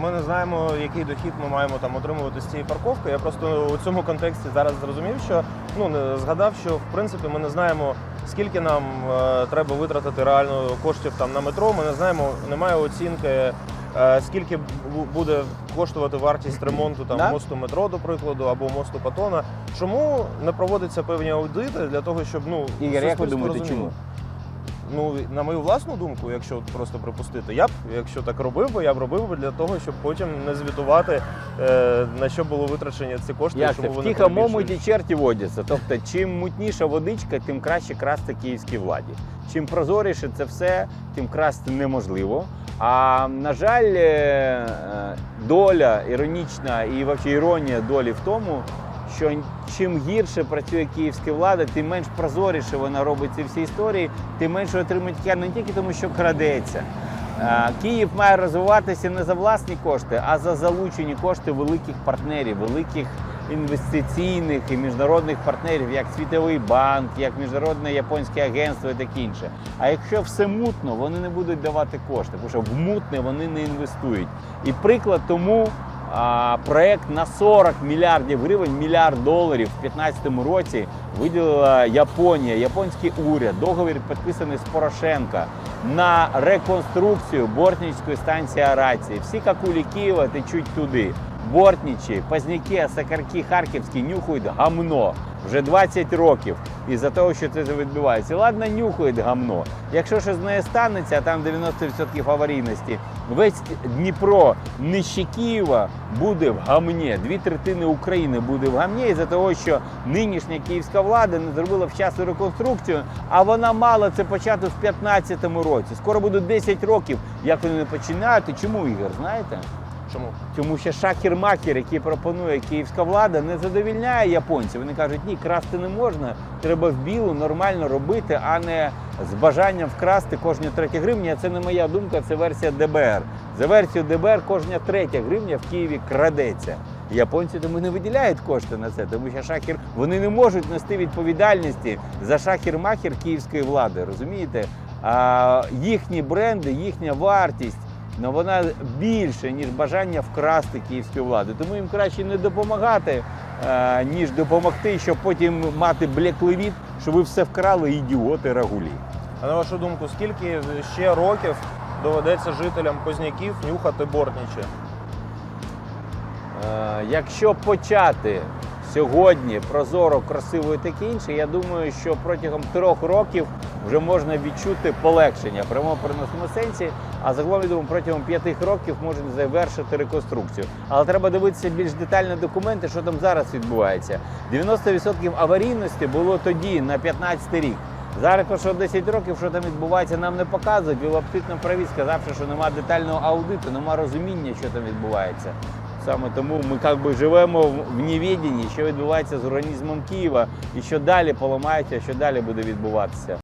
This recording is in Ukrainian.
ми не знаємо, який дохід ми маємо там отримувати з цієї парковки. Я просто у цьому контексті зараз зрозумів, що ну не згадав, що в принципі ми не знаємо, скільки нам е, треба витратити реально коштів там на метро. Ми не знаємо, немає оцінки. е, Скільки буде коштувати вартість ремонту там Да. мосту метро, до прикладу, або мосту Патона? Чому не проводяться певні аудити для того, щоб ну Ігор, як ви думаєте, розуміло? чому? Ну, на мою власну думку, якщо просто припустити, я б, якщо так робив би, я б робив би для того, щоб потім не звітувати, е, на що було витрачені ці кошти, Як це? В вони тихому черті водяться. Тобто, чим мутніша водичка, тим краще красти київській владі. Чим прозоріше це все, тим красти неможливо. А на жаль, е, е, доля іронічна і взагалі іронія долі в тому, що чим гірше працює київська влада, тим менш прозоріше вона робить ці всі історії, тим менше отримують киян не тільки тому, що крадеться. Е, Київ має розвиватися не за власні кошти, а за залучені кошти великих партнерів, великих інвестиційних і міжнародних партнерів, як Світовий банк, як Міжнародне японське агентство і таке інше. А якщо все мутно, вони не будуть давати кошти, тому що в мутне вони не інвестують. І приклад тому. Проект на 40 мільярдів гривень, мільярд доларів в 2015 році виділила Японія, японський уряд. Договір підписаний з Порошенка на реконструкцію Бортнічської станції Арації. Всі какулі Києва течуть туди. Бортнічі, Пазняки, Сакарки, Харківські нюхають гамно вже 20 років із-за того, що це відбувається. Ладно, нюхають гамно. Якщо щось з нею станеться, а там 90% аварійності, весь Дніпро нижче Києва буде в гамні. Дві третини України буде в гамні із-за того, що нинішня київська влада не зробила вчасну реконструкцію, а вона мала це почати в 2015 році. Скоро буде 10 років, як вони не починають. І чому Ігор, знаєте? Чому? Тому що шахер-макер, який пропонує київська влада, не задовільняє японців. Вони кажуть, ні, красти не можна, треба в білу нормально робити, а не з бажанням вкрасти кожні третя гривня. Це не моя думка, це версія ДБР. За версією ДБР кожна третя гривня в Києві крадеться. Японці тому не виділяють кошти на це, тому що шахер вони не можуть нести відповідальності за шахер-махер київської влади. Розумієте? А їхні бренди, їхня вартість. Ну вона більше, ніж бажання вкрасти київську владу. Тому їм краще не допомагати, е, ніж допомогти, щоб потім мати блеклий від, що ви все вкрали, ідіоти рагулі. А на вашу думку, скільки ще років доведеться жителям Позняків нюхати бортнічі? Е, Якщо почати сьогодні прозоро, красиво і таке інше, я думаю, що протягом трьох років вже можна відчути полегшення в прямому переносному сенсі, а загалом я думаю, протягом п'яти років можуть завершити реконструкцію. Але треба дивитися більш детально документи, що там зараз відбувається. 90% аварійності було тоді, на 15 рік. Зараз пройшло 10 років, що там відбувається, нам не показують. Ви абсолютно праві, сказавши, що немає детального аудиту, немає розуміння, що там відбувається. Саме тому ми як би живемо в невіденні, що відбувається з організмом Києва і що далі поламається, що далі буде відбуватися.